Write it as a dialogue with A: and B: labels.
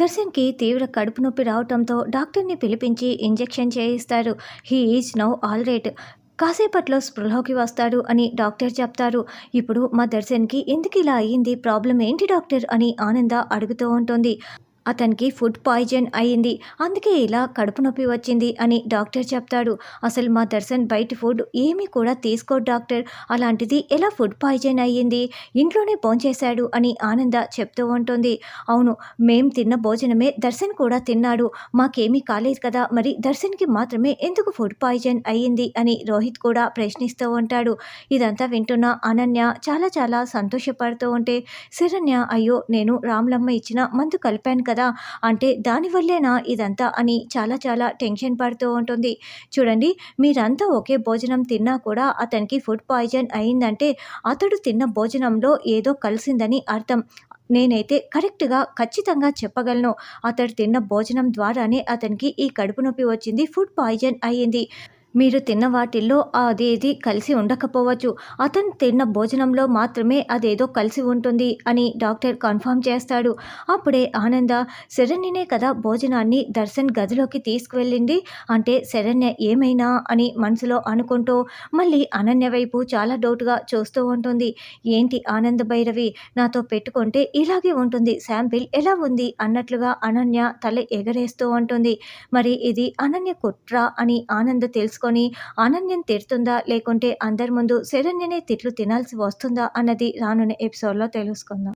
A: దర్శన్కి తీవ్ర కడుపు నొప్పి రావటంతో డాక్టర్ని పిలిపించి ఇంజెక్షన్ చేయిస్తారు. He is now all right. కాసేపట్లో స్పృహలోకి వస్తాడు అని డాక్టర్ చెప్తారు. ఇప్పుడు మా దర్శన్కి ఎందుకు ఇలా అయ్యింది? ప్రాబ్లం ఏంటి డాక్టర్? అని ఆనంద అడుగుతూ ఉంటుంది. అతనికి ఫుడ్ పాయిజన్ అయ్యింది. అందుకే ఇలా కడుపు నొప్పి వచ్చింది అని డాక్టర్ చెప్తాడు. అసలు మా దర్శన్ బయట ఫుడ్ ఏమీ కూడా తీసుకో డాక్టర్. అలాంటిది ఎలా ఫుడ్ పాయిజన్ అయ్యింది? ఇంట్లోనే భోంచేశాడు అని ఆనంద చెప్తూ ఉంటుంది. అవును మేం తిన్న భోజనమే దర్శన్ కూడా తిన్నాడు. మాకేమీ కాలేదు కదా మరి దర్శన్కి మాత్రమే ఎందుకు ఫుడ్ పాయిజన్ అయ్యింది అని రోహిత్ కూడా ప్రశ్నిస్తూ ఉంటాడు. ఇదంతా వింటున్న అనన్య చాలా చాలా సంతోషపడుతూ ఉంటే శరణ్య అయ్యో నేను రామ్లమ్మ ఇచ్చిన మందు కలిపాను కదా అంటే దానివల్లేనా ఇదంతా అని చాలా చాలా టెన్షన్ పడుతూ ఉంటుంది. చూడండి మీరంతా ఒకే భోజనం తిన్నా కూడా అతనికి ఫుడ్ పాయిజన్ అయిందంటే అతడు తిన్న భోజనంలో ఏదో కలిసిందని అర్థం. నేనైతే కరెక్ట్గా ఖచ్చితంగా చెప్పగలను. అతడు తిన్న భోజనం ద్వారానే అతనికి ఈ కడుపు నొప్పి వచ్చింది ఫుడ్ పాయిజన్ అయ్యింది. మీరు తిన్న వాటిల్లో అదేది కలిసి ఉండకపోవచ్చు. అతను తిన్న భోజనంలో మాత్రమే అదేదో కలిసి ఉంటుంది అని డాక్టర్ కన్ఫర్మ్ చేస్తాడు. అప్పుడే ఆనంద శరణ్యనే కదా భోజనాన్ని దర్శన్ గదిలోకి తీసుకువెళ్ళింది? అంటే శరణ్య ఏమైనా అని మనసులో అనుకుంటూ మళ్ళీ అనన్య వైపు చాలా డౌట్గా చూస్తూ ఉంటుంది. ఏంటి ఆనంద భైరవి నాతో పెట్టుకుంటే ఇలాగే ఉంటుంది శాంపిల్ ఎలా ఉంది అన్నట్లుగా అనన్య తల ఎగరేస్తూ ఉంటుంది. మరి ఇది అనన్య కుట్ర అని ఆనంద చేసుకొని అనన్యం తిడుతుందా లేకుంటే అందరి ముందు శరణ్యనే తిట్లు తినాల్సి వస్తుందా? అన్నది రానున్న ఎపిసోడ్లో తెలుసుకుందాం.